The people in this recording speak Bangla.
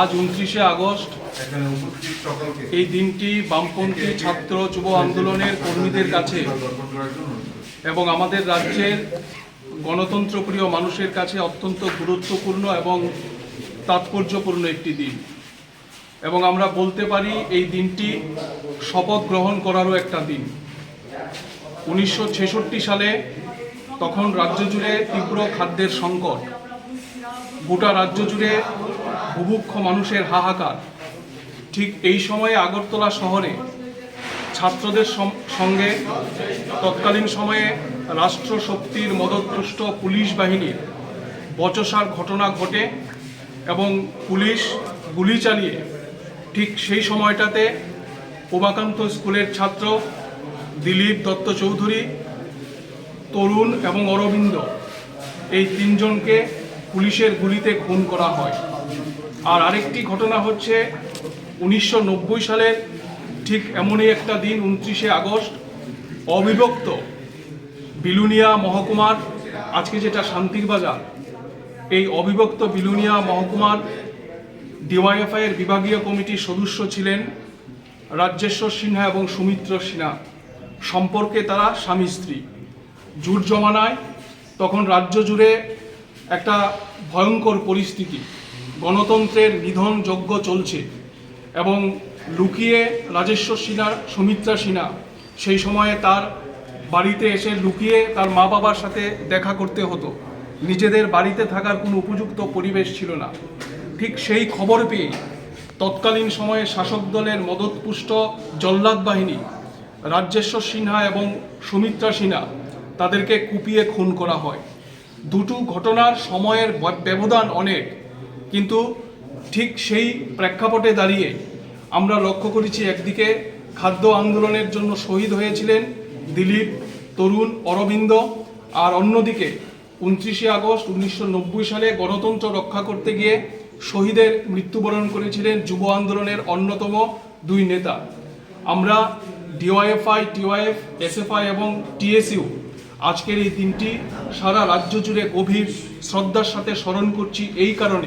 আজ উনত্রিশে আগস্ট। এই দিনটি বামপন্থী ছাত্র যুব আন্দোলনের কর্মীদের কাছে। এবং আমাদের রাজ্যের গণতন্ত্রপ্রিয় মানুষের কাছে অত্যন্ত গুরুত্বপূর্ণ এবং তাৎপর্যপূর্ণ একটি দিন। এবং আমরা বলতে পারি, এই দিনটি শপথ গ্রহণ করারও একটা দিন। উনিশশো ছেষট্টি সালে তখন রাজ্য জুড়ে তীব্র খাদ্যের সংকট। গোটা রাজ্য জুড়ে বুভুক্ষ মানুষের হাহাকার। ঠিক এই সময়ে আগরতলা শহরে ছাত্রদের সঙ্গে তৎকালীন সময়ে রাষ্ট্রশক্তির মদতপুষ্ট পুলিশ বাহিনীর বচসার ঘটনা ঘটে এবং পুলিশ গুলি চালিয়ে ঠিক সেই সময়টাতে উমাকান্ত স্কুলের ছাত্র দিলীপ দত্ত চৌধুরী, তরুণ এবং অরবিন্দ এই তিনজনকে পুলিশের গুলিতে খুন করা হয়। আর আরেকটি ঘটনা হচ্ছে, উনিশশো নব্বই সালের ঠিক এমনই একটা দিন, উনত্রিশে আগস্ট, অবিভক্ত বিলুনিয়া মহকুমার, আজকে যেটা শান্তির বাজার, এই অবিভক্ত বিলুনিয়া মহকুমার ডিওয়াইএফআই এর বিভাগীয় কমিটির সদস্য ছিলেন রাজ্যেশ্বর সিনহা এবং সুমিত্র সিনহা। সম্পর্কে তারা স্বামী স্ত্রী। জুট জমানায় তখন রাজ্য জুড়ে একটা ভয়ঙ্কর পরিস্থিতি। গণতন্ত্রের নিধন যজ্ঞ চলছে এবং লুকিয়ে রাজেশ্বর সিনহা, সুমিত্রা সিনহা সেই সময়ে তার বাড়িতে এসে লুকিয়ে তার মা বাবার সাথে দেখা করতে হতো। নিজেদের বাড়িতে থাকার কোনো উপযুক্ত পরিবেশ ছিল না। ঠিক সেই খবর পেয়ে তৎকালীন সময়ে শাসক দলের মদতপুষ্ট জল্লাদ বাহিনী রাজ্যেশ্বর সিনহা এবং সুমিত্রা সিনহা তাদেরকে কুপিয়ে খুন করা হয়। দুটো ঘটনার সময়ের ব্যবধান অনেক। কিন্তু ঠিক সেই প্রেক্ষাপটে দাঁড়িয়ে আমরা লক্ষ্য করেছি একদিকে খাদ্য আন্দোলনের জন্য শহীদ হয়েছিলেন দিলীপ, তরুণ, অরবিন্দ আর অন্যদিকে উনত্রিশে আগস্ট উনিশশো নব্বই সালে গণতন্ত্র রক্ষা করতে গিয়ে শহীদের মৃত্যুবরণ করেছিলেন যুব আন্দোলনের অন্যতম দুই নেতা। আমরা ডিওয়াইএফআই, টিওয়াইএফ, এসএফআই এবং টিএসইউ আজকের এই দিনটি সারা রাজ্য জুড়ে গভীর শ্রদ্ধার সাথে স্মরণ করছি। এই কারণে